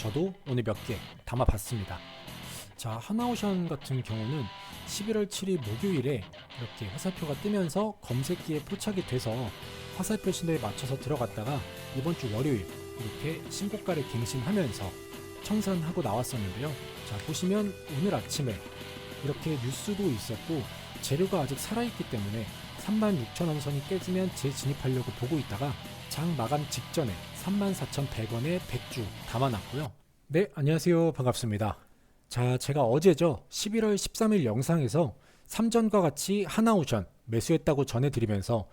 저도 오늘 몇 개 담아봤습니다. 자, 하나오션 같은 경우는 11월 7일 목요일에 이렇게 화살표가 뜨면서 검색기에 포착이 돼서 화살표 신호에 맞춰서 들어갔다가 이번 주 월요일 이렇게 신고가를 갱신하면서 청산하고 나왔었는데요. 자, 보시면 오늘 아침에 이렇게 뉴스도 있었고 재료가 아직 살아있기 때문에 36,000원 선이 깨지면 재진입하려고 보고 있다가 장 마감 직전에 34,100원에 100주 담아놨고요. 네, 안녕하세요. 반갑습니다. 자, 제가 어제죠. 11월 13일 영상에서 삼전과 같이 하나오션 매수했다고 전해드리면서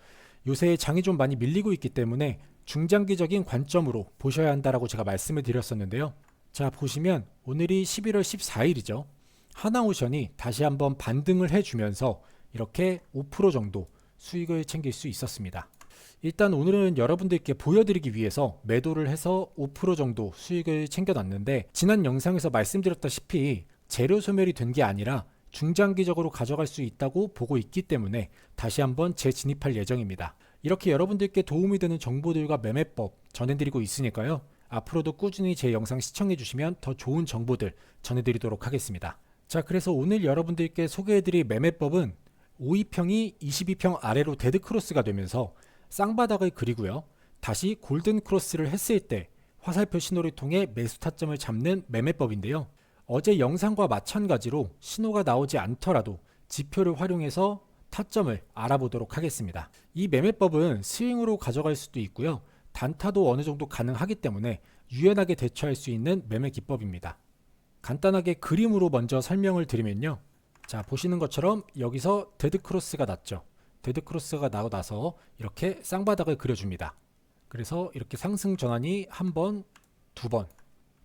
요새 장이 좀 많이 밀리고 있기 때문에 중장기적인 관점으로 보셔야 한다라고 제가 말씀을 드렸었는데요. 자, 보시면 오늘이 11월 14일이죠. 하나오션이 다시 한번 반등을 해주면서 이렇게 5% 정도 수익을 챙길 수 있었습니다. 일단 오늘은 여러분들께 보여드리기 위해서 매도를 해서 5% 정도 수익을 챙겨놨는데 지난 영상에서 말씀드렸다시피 재료 소멸이 된 게 아니라 중장기적으로 가져갈 수 있다고 보고 있기 때문에 다시 한번 재진입할 예정입니다. 이렇게 여러분들께 도움이 되는 정보들과 매매법 전해드리고 있으니까요. 앞으로도 꾸준히 제 영상 시청해주시면 더 좋은 정보들 전해드리도록 하겠습니다. 자, 그래서 오늘 여러분들께 소개해드릴 매매법은 52평이 22평 아래로 데드크로스가 되면서 쌍바닥을 그리고요. 다시 골든 크로스를 했을 때 화살표 신호를 통해 매수 타점을 잡는 매매법인데요. 어제 영상과 마찬가지로 신호가 나오지 않더라도 지표를 활용해서 타점을 알아보도록 하겠습니다. 이 매매법은 스윙으로 가져갈 수도 있고요. 단타도 어느 정도 가능하기 때문에 유연하게 대처할 수 있는 매매 기법입니다. 간단하게 그림으로 먼저 설명을 드리면요. 자, 보시는 것처럼 여기서 데드 크로스가 났죠. 데드 크로스가 나고 나서 이렇게 쌍바닥을 그려줍니다. 그래서 이렇게 상승 전환이 한 번, 두 번,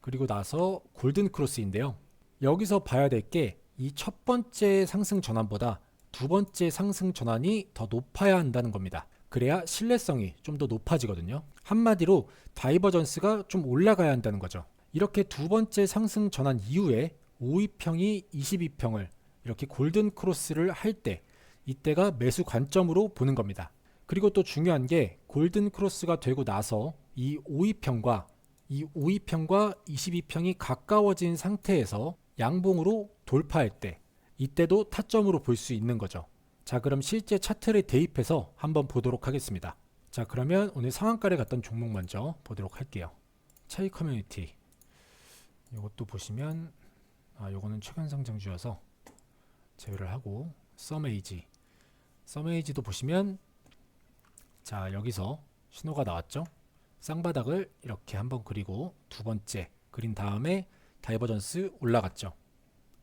그리고 나서 골든 크로스인데요. 여기서 봐야 될 게 이 첫 번째 상승 전환보다 두 번째 상승 전환이 더 높아야 한다는 겁니다. 그래야 신뢰성이 좀 더 높아지거든요. 한마디로 다이버전스가 좀 올라가야 한다는 거죠. 이렇게 두 번째 상승 전환 이후에 52평이 22평을 이렇게 골든 크로스를 할 때 이때가 매수 관점으로 보는 겁니다. 그리고 또 중요한 게 골든 크로스가 되고 나서 이 52평과 이 52평과 22평이 가까워진 상태에서 양봉으로 돌파할 때 이때도 타점으로 볼 수 있는 거죠. 자, 그럼 실제 차트를 대입해서 한번 보도록 하겠습니다. 자, 그러면 오늘 상한가를 갔던 종목 먼저 보도록 할게요. 차이 커뮤니티. 이것도 보시면 아, 요거는 최근 상장주여서 제외를 하고 썸에이지. 썸에이지도 보시면 자, 여기서 신호가 나왔죠? 쌍바닥을 이렇게 한번 그리고 두 번째 그린 다음에 다이버전스 올라갔죠.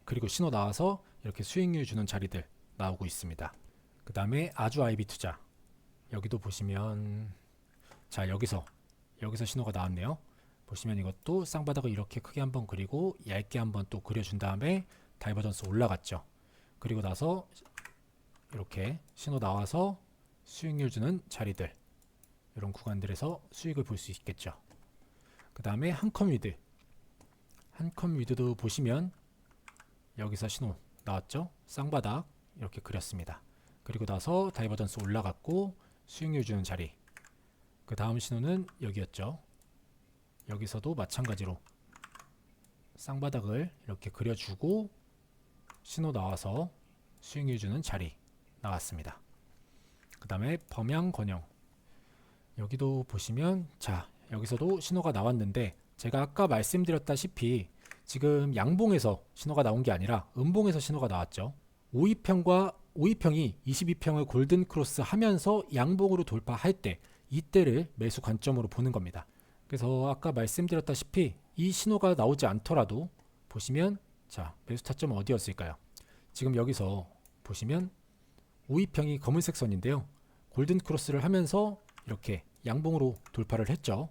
그리고 신호 나와서 이렇게 수익률 주는 자리들 나오고 있습니다. 그 다음에 아주 아이비 투자 여기도 보시면 자 여기서 여기서 신호가 나왔네요. 보시면 이것도 쌍바닥을 이렇게 크게 한번 그리고 얇게 한번 또 그려준 다음에 다이버전스 올라갔죠. 그리고 나서 이렇게 신호 나와서 수익률 주는 자리들 이런 구간들에서 수익을 볼 수 있겠죠. 그 다음에 한컴 위드 한컴 위드도 보시면 여기서 신호 나왔죠? 쌍바닥 이렇게 그렸습니다. 그리고 나서 다이버전스 올라갔고 수익률 주는 자리 그 다음 신호는 여기였죠. 여기서도 마찬가지로 쌍바닥을 이렇게 그려주고 신호 나와서 수익률 주는 자리 나왔습니다. 그 다음에 범양 건영 여기도 보시면 자 여기서도 신호가 나왔는데 제가 아까 말씀드렸다시피 지금 양봉에서 신호가 나온 게 아니라 음봉에서 신호가 나왔죠. 52평과 52평이 22평을 골든 크로스 하면서 양봉으로 돌파할 때 이때를 매수 관점으로 보는 겁니다. 그래서 아까 말씀드렸다시피 이 신호가 나오지 않더라도 보시면 자 매수 타점은 어디였을까요? 지금 여기서 보시면 52평이 검은색 선인데요. 골든 크로스를 하면서 이렇게 양봉으로 돌파를 했죠.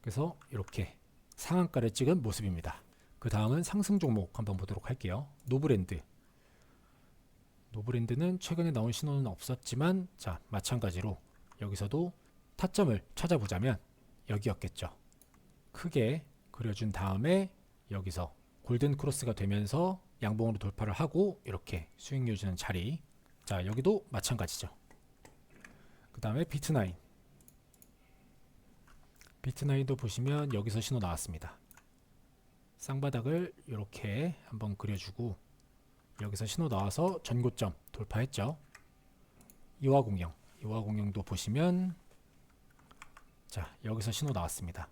그래서 이렇게 상한가를 찍은 모습입니다. 그 다음은 상승 종목 한번 보도록 할게요. 노브랜드. 노브랜드는 최근에 나온 신호는 없었지만 자 마찬가지로 여기서도 타점을 찾아보자면 여기였겠죠. 크게 그려준 다음에 여기서 골든 크로스가 되면서 양봉으로 돌파를 하고 이렇게 수익률 주는 자리. 자 여기도 마찬가지죠. 그 다음에 비트나인. 비트나인도 보시면 여기서 신호 나왔습니다. 쌍바닥을 이렇게 한번 그려주고 여기서 신호 나와서 전고점 돌파했죠. 이화공영, 이화공영도 보시면 자 여기서 신호 나왔습니다.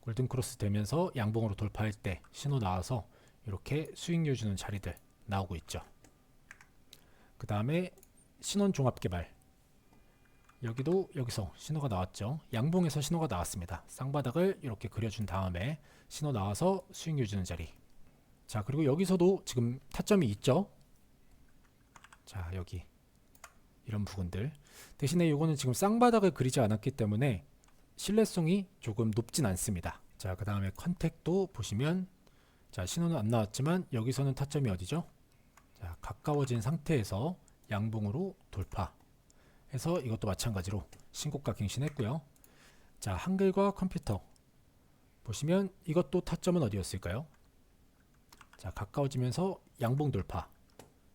골든크로스 되면서 양봉으로 돌파할 때 신호 나와서 이렇게 수익률 주는 자리들 나오고 있죠. 그 다음에 신원 종합 개발 여기도 여기서 신호가 나왔죠. 양봉에서 신호가 나왔습니다. 쌍바닥을 이렇게 그려준 다음에 신호 나와서 수익률 주는 자리. 자 그리고 여기서도 지금 타점이 있죠. 자 여기 이런 부분들 대신에 이거는 지금 쌍바닥을 그리지 않았기 때문에 신뢰성이 조금 높진 않습니다. 자 그 다음에 컨택도 보시면 자 신호는 안 나왔지만 여기서는 타점이 어디죠? 자 가까워진 상태에서 양봉으로 돌파 해서 이것도 마찬가지로 신고가 갱신했고요. 자 한글과 컴퓨터 보시면 이것도 타점은 어디였을까요? 자 가까워지면서 양봉 돌파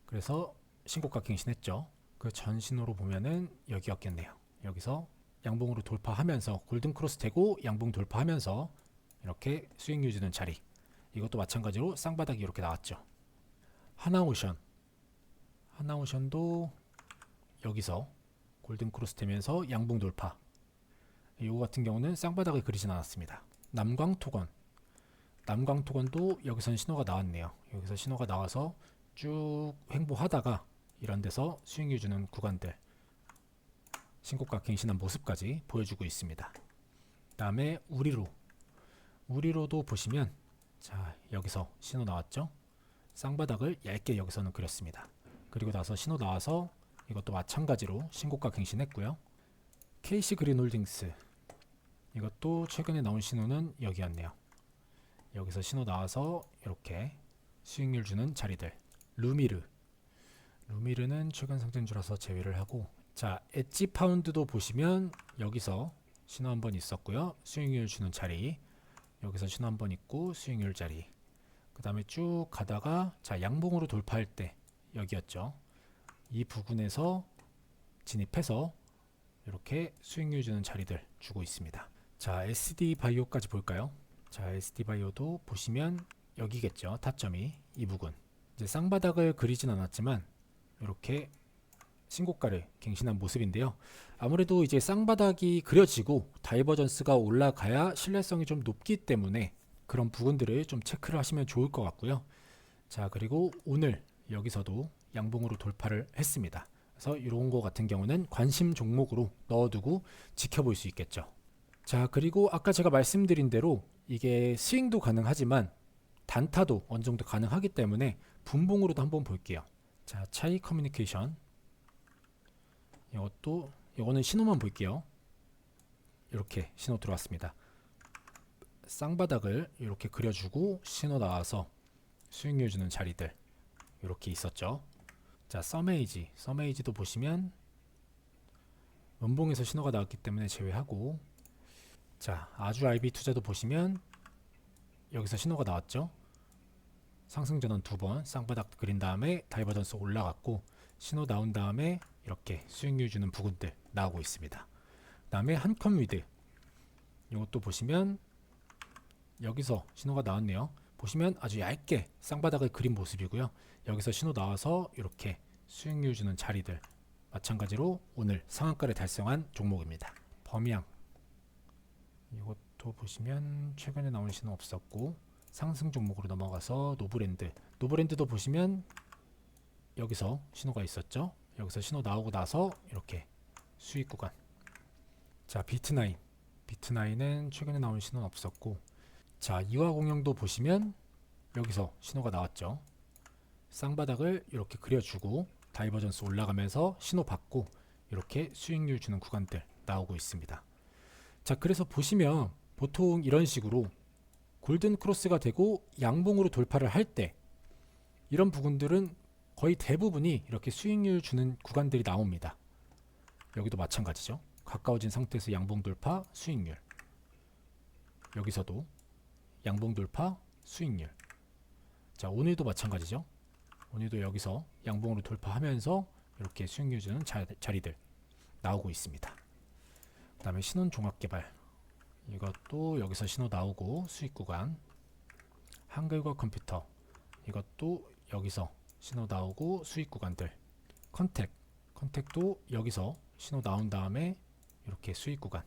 그래서 신고가 갱신했죠. 그 전신호로 보면은 여기였겠네요. 여기서 양봉으로 돌파하면서 골든 크로스 되고 양봉 돌파하면서 이렇게 수익 유지는 자리 이것도 마찬가지로 쌍바닥이 이렇게 나왔죠. 하나오션 하나오션도 여기서 골든 크로스 되면서 양봉 돌파 이거 같은 경우는 쌍바닥을 그리진 않았습니다. 남광토건 남광토건도 여기선 신호가 나왔네요. 여기서 신호가 나와서 쭉 횡보하다가 이런 데서 수익률 주는 구간들 신고가 갱신한 모습까지 보여주고 있습니다. 다음에 우리로 우리로도 보시면 자 여기서 신호 나왔죠? 쌍바닥을 얇게 여기서는 그렸습니다. 그리고 나서 신호 나와서 이것도 마찬가지로 신고가 갱신했고요. KC 그린홀딩스 이것도 최근에 나온 신호는 여기였네요. 여기서 신호 나와서 이렇게 수익률 주는 자리들 루미르 루미르는 최근 상승주라서 제외를 하고 자 엣지 파운드도 보시면 여기서 신호 한번 있었고요 수익률 주는 자리 여기서 신호 한번 있고 수익률 자리. 그 다음에 쭉 가다가 자 양봉으로 돌파할 때 여기였죠. 이 부분에서 진입해서 이렇게 수익률 주는 자리들 주고 있습니다. 자 SD 바이오까지 볼까요? 자 SD 바이오도 보시면 여기겠죠. 타점이 이 부분 이제 쌍바닥을 그리진 않았지만 이렇게 신고가를 갱신한 모습인데요. 아무래도 이제 쌍바닥이 그려지고 다이버전스가 올라가야 신뢰성이 좀 높기 때문에 그런 부분들을 좀 체크를 하시면 좋을 것 같고요. 자 그리고 오늘 여기서도 양봉으로 돌파를 했습니다. 그래서 이런 거 같은 경우는 관심 종목으로 넣어두고 지켜볼 수 있겠죠. 자 그리고 아까 제가 말씀드린 대로 이게 스윙도 가능하지만 단타도 어느 정도 가능하기 때문에 분봉으로도 한번 볼게요. 자, 차이 커뮤니케이션. 이것도 이거는 신호만 볼게요. 이렇게 신호 들어왔습니다. 쌍바닥을 이렇게 그려주고 신호 나와서 수익률 주는 자리들 이렇게 있었죠. 자, 서메이지, 서메이지도 보시면 원봉에서 신호가 나왔기 때문에 제외하고 자, 아주 IB 투자도 보시면 여기서 신호가 나왔죠. 상승 전원 두 번 쌍바닥 그린 다음에 다이버전스 올라갔고 신호 나온 다음에 이렇게 수익률 주는 부분들 나오고 있습니다. 그 다음에 한컴 위드 이것도 보시면 여기서 신호가 나왔네요. 보시면 아주 얇게 쌍바닥을 그린 모습이고요. 여기서 신호 나와서 이렇게 수익률 주는 자리들 마찬가지로 오늘 상한가를 달성한 종목입니다. 범양 이것도 보시면 최근에 나온 신호 없었고 상승 종목으로 넘어가서 노브랜드 노브랜드도 보시면 여기서 신호가 있었죠 여기서 신호 나오고 나서 이렇게 수익 구간. 자 비트나인. 비트나인은 최근에 나온 신호는 없었고 자 이화공영도 보시면 여기서 신호가 나왔죠. 쌍바닥을 이렇게 그려주고 다이버전스 올라가면서 신호 받고 이렇게 수익률 주는 구간들 나오고 있습니다. 자 그래서 보시면 보통 이런 식으로 골든 크로스가 되고 양봉으로 돌파를 할 때 이런 부분들은 거의 대부분이 이렇게 수익률 주는 구간들이 나옵니다. 여기도 마찬가지죠. 가까워진 상태에서 양봉 돌파 수익률. 여기서도 양봉 돌파 수익률. 자, 오늘도 마찬가지죠. 오늘도 여기서 양봉으로 돌파하면서 이렇게 수익률 주는 자, 자리들 나오고 있습니다. 그 다음에 신원 종합 개발 이것도 여기서 신호 나오고 수익 구간 한글과 컴퓨터 이것도 여기서 신호 나오고 수익 구간들 컨택 컨택도 여기서 신호 나온 다음에 이렇게 수익 구간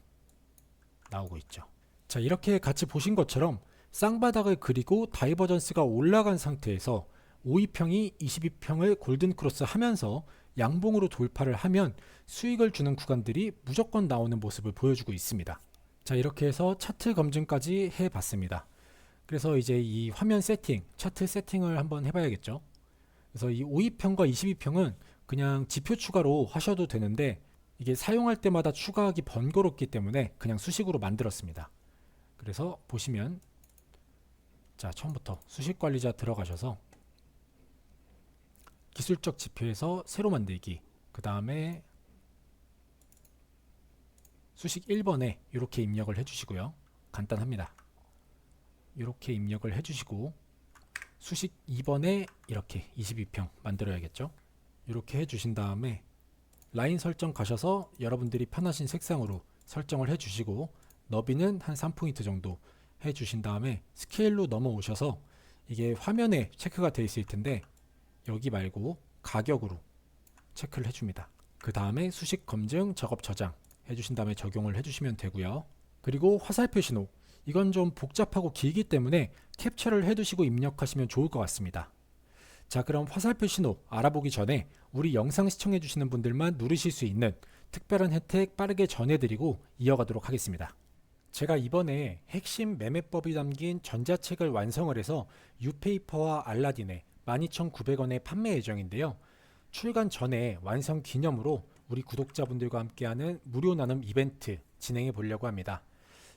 나오고 있죠. 자 이렇게 같이 보신 것처럼 쌍바닥을 그리고 다이버전스가 올라간 상태에서 52평이 22평을 골든 크로스 하면서 양봉으로 돌파를 하면 수익을 주는 구간들이 무조건 나오는 모습을 보여주고 있습니다. 자 이렇게 해서 차트 검증까지 해봤습니다. 그래서 이제 이 화면 세팅, 차트 세팅을 한번 해봐야겠죠. 그래서 이 52평과 22평은 그냥 지표 추가로 하셔도 되는데 이게 사용할 때마다 추가하기 번거롭기 때문에 그냥 수식으로 만들었습니다. 그래서 보시면 자 처음부터 수식 관리자 들어가셔서 기술적 지표에서 새로 만들기 그 다음에 수식 1번에 이렇게 입력을 해주시고요. 간단합니다. 이렇게 입력을 해주시고 수식 2번에 이렇게 22평 만들어야겠죠. 이렇게 해주신 다음에 라인 설정 가셔서 여러분들이 편하신 색상으로 설정을 해주시고 너비는 한 3포인트 정도 해주신 다음에 스케일로 넘어오셔서 이게 화면에 체크가 되어 있을 텐데 여기 말고 가격으로 체크를 해줍니다. 그 다음에 수식 검증 작업 저장 해주신 다음에 적용을 해주시면 되고요. 그리고 화살표 신호 이건 좀 복잡하고 길기 때문에 캡처를 해두시고 입력하시면 좋을 것 같습니다. 자 그럼 화살표 신호 알아보기 전에 우리 영상 시청해 주시는 분들만 누르실 수 있는 특별한 혜택 빠르게 전해드리고 이어가도록 하겠습니다. 제가 이번에 핵심 매매법이 담긴 전자책을 완성을 해서 유페이퍼와 알라딘에 12,900원에 판매 예정인데요. 출간 전에 완성 기념으로 우리 구독자분들과 함께하는 무료 나눔 이벤트 진행해 보려고 합니다.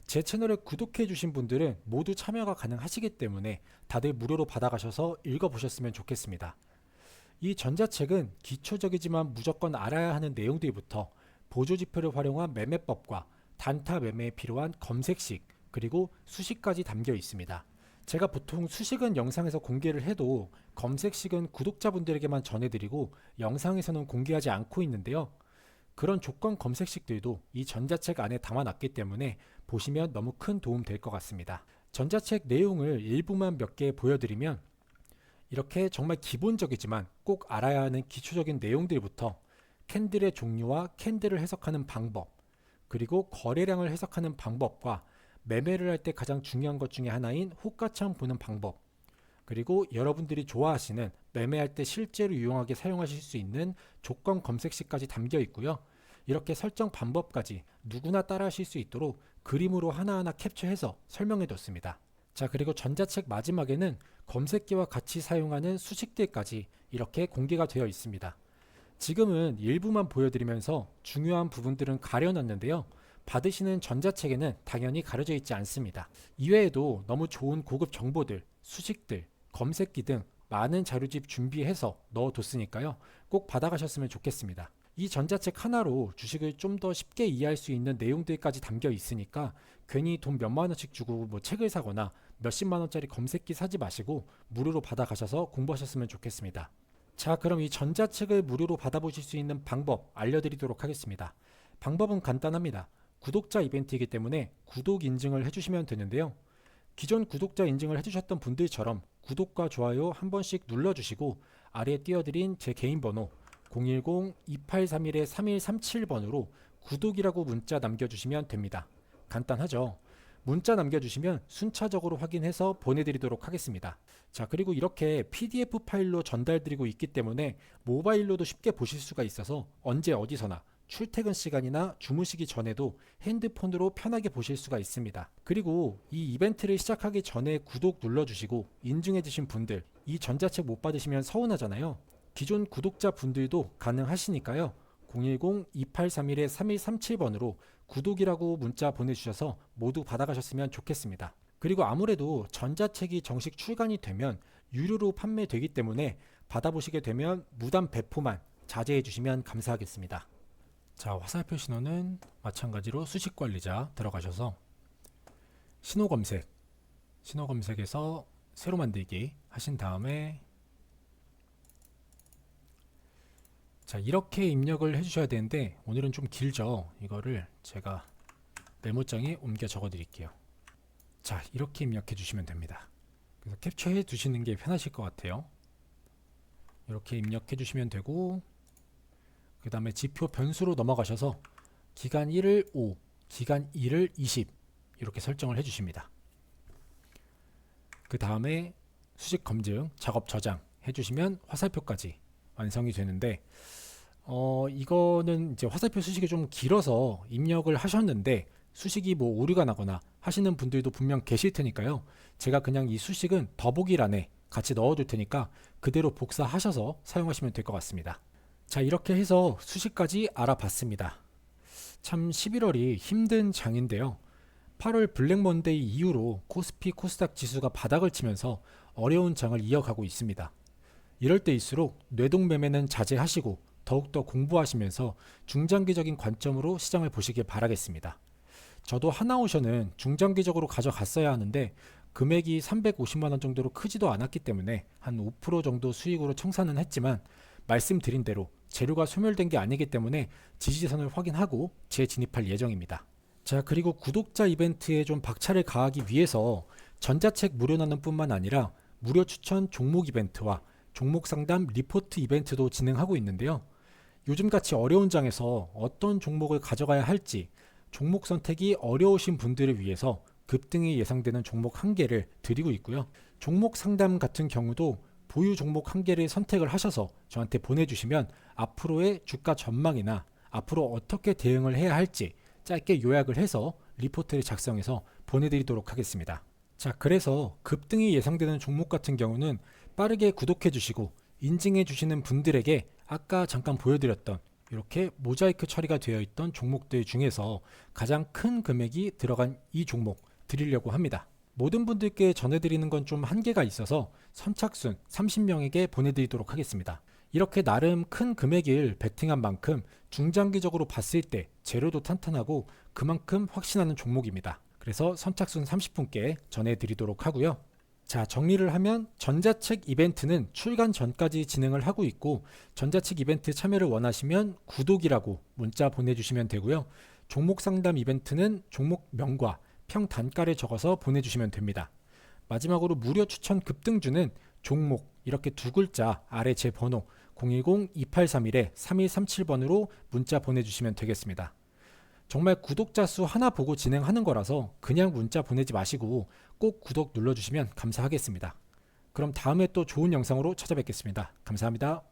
제 채널을 구독해 주신 분들은 모두 참여가 가능하시기 때문에 다들 무료로 받아가셔서 읽어보셨으면 좋겠습니다. 이 전자책은 기초적이지만 무조건 알아야 하는 내용들부터 보조지표를 활용한 매매법과 단타 매매에 필요한 검색식 그리고 수식까지 담겨 있습니다. 제가 보통 수식은 영상에서 공개를 해도 검색식은 구독자분들에게만 전해드리고 영상에서는 공개하지 않고 있는데요. 그런 조건 검색식들도 이 전자책 안에 담아놨기 때문에 보시면 너무 큰 도움 될 것 같습니다. 전자책 내용을 일부만 몇 개 보여드리면 이렇게 정말 기본적이지만 꼭 알아야 하는 기초적인 내용들부터 캔들의 종류와 캔들을 해석하는 방법, 그리고 거래량을 해석하는 방법과 매매를 할 때 가장 중요한 것 중에 하나인 호가창 보는 방법, 그리고 여러분들이 좋아하시는 매매할 때 실제로 유용하게 사용하실 수 있는 조건 검색식까지 담겨 있고요. 이렇게 설정 방법까지 누구나 따라 하실 수 있도록 그림으로 하나하나 캡처해서 설명해 뒀습니다. 자, 그리고 전자책 마지막에는 검색기와 같이 사용하는 수식들까지 이렇게 공개가 되어 있습니다. 지금은 일부만 보여드리면서 중요한 부분들은 가려놨는데요. 받으시는 전자책에는 당연히 가려져 있지 않습니다. 이외에도 너무 좋은 고급 정보들, 수식들, 검색기 등 많은 자료집 준비해서 넣어뒀으니까요. 꼭 받아가셨으면 좋겠습니다. 이 전자책 하나로 주식을 좀 더 쉽게 이해할 수 있는 내용들까지 담겨 있으니까 괜히 돈 몇만 원씩 주고 뭐 책을 사거나 몇십만 원짜리 검색기 사지 마시고 무료로 받아가셔서 공부하셨으면 좋겠습니다. 자, 그럼 이 전자책을 무료로 받아보실 수 있는 방법 알려드리도록 하겠습니다. 방법은 간단합니다. 구독자 이벤트이기 때문에 구독 인증을 해주시면 되는데요. 기존 구독자 인증을 해주셨던 분들처럼 구독과 좋아요 한 번씩 눌러주시고 아래에 띄워드린 제 개인 번호 010-2831-3137번으로 구독이라고 문자 남겨주시면 됩니다. 간단하죠? 문자 남겨주시면 순차적으로 확인해서 보내드리도록 하겠습니다. 자, 그리고 이렇게 PDF 파일로 전달드리고 있기 때문에 모바일로도 쉽게 보실 수가 있어서 언제 어디서나 출퇴근 시간이나 주무시기 전에도 핸드폰으로 편하게 보실 수가 있습니다. 그리고 이 이벤트를 시작하기 전에 구독 눌러주시고 인증해주신 분들, 이 전자책 못 받으시면 서운하잖아요. 기존 구독자 분들도 가능하시니까요. 010-2831-3137번으로 구독이라고 문자 보내주셔서 모두 받아가셨으면 좋겠습니다. 그리고 아무래도 전자책이 정식 출간이 되면 유료로 판매되기 때문에 받아보시게 되면 무단 배포만 자제해 주시면 감사하겠습니다. 자, 화살표 신호는 마찬가지로 수식 관리자 들어가셔서 신호 검색, 신호 검색에서 새로 만들기 하신 다음에 자, 이렇게 입력을 해 주셔야 되는데 오늘은 좀 길죠. 이거를 제가 메모장에 옮겨 적어 드릴게요. 자, 이렇게 입력해 주시면 됩니다. 그래서 캡처해 두시는 게 편하실 것 같아요. 이렇게 입력해 주시면 되고 그 다음에 지표 변수로 넘어가셔서 기간 1을 5, 기간 2를 20 이렇게 설정을 해 주십니다. 그 다음에 수식 검증, 작업 저장 해주시면 화살표까지 완성이 되는데 어 이거는 이제 화살표 수식이 좀 길어서 입력을 하셨는데 수식이 뭐 오류가 나거나 하시는 분들도 분명 계실 테니까요. 제가 그냥 이 수식은 더보기란에 같이 넣어둘 테니까 그대로 복사하셔서 사용하시면 될 것 같습니다. 자 이렇게 해서 수식까지 알아봤습니다. 참 11월이 힘든 장인데요. 8월 블랙 먼데이 이후로 코스피 코스닥 지수가 바닥을 치면서 어려운 장을 이어가고 있습니다. 이럴 때일수록 뇌동매매는 자제하시고 더욱더 공부하시면서 중장기적인 관점으로 시장을 보시길 바라겠습니다. 저도 하나오션은 중장기적으로 가져갔어야 하는데 금액이 350만 원 정도로 크지도 않았기 때문에 한 5% 정도 수익으로 청산은 했지만 말씀드린 대로 재료가 소멸된 게 아니기 때문에 지지선을 확인하고 재진입할 예정입니다. 자 그리고 구독자 이벤트에 좀 박차를 가하기 위해서 전자책 무료 나눔 뿐만 아니라 무료 추천 종목 이벤트와 종목 상담 리포트 이벤트도 진행하고 있는데요. 요즘같이 어려운 장에서 어떤 종목을 가져가야 할지 종목 선택이 어려우신 분들을 위해서 급등이 예상되는 종목 한 개를 드리고 있고요. 종목 상담 같은 경우도 보유 종목 한 개를 선택을 하셔서 저한테 보내주시면 앞으로의 주가 전망이나 앞으로 어떻게 대응을 해야 할지 짧게 요약을 해서 리포트를 작성해서 보내드리도록 하겠습니다. 자, 그래서 급등이 예상되는 종목 같은 경우는 빠르게 구독해 주시고 인증해 주시는 분들에게 아까 잠깐 보여드렸던 이렇게 모자이크 처리가 되어 있던 종목들 중에서 가장 큰 금액이 들어간 이 종목 드리려고 합니다. 모든 분들께 전해드리는 건 좀 한계가 있어서 선착순 30명에게 보내드리도록 하겠습니다. 이렇게 나름 큰 금액을 베팅한 만큼 중장기적으로 봤을 때 재료도 탄탄하고 그만큼 확신하는 종목입니다. 그래서 선착순 30분께 전해드리도록 하고요. 자, 정리를 하면 전자책 이벤트는 출간 전까지 진행을 하고 있고 전자책 이벤트 참여를 원하시면 구독이라고 문자 보내주시면 되고요. 종목 상담 이벤트는 종목명과 평 단가를 적어서 보내주시면 됩니다. 마지막으로 무료 추천 급등주는 종목 이렇게 두 글자 아래 제 번호 010-2831-3137번으로 문자 보내주시면 되겠습니다. 정말 구독자 수 하나 보고 진행하는 거라서 그냥 문자 보내지 마시고 꼭 구독 눌러주시면 감사하겠습니다. 그럼 다음에 또 좋은 영상으로 찾아뵙겠습니다. 감사합니다.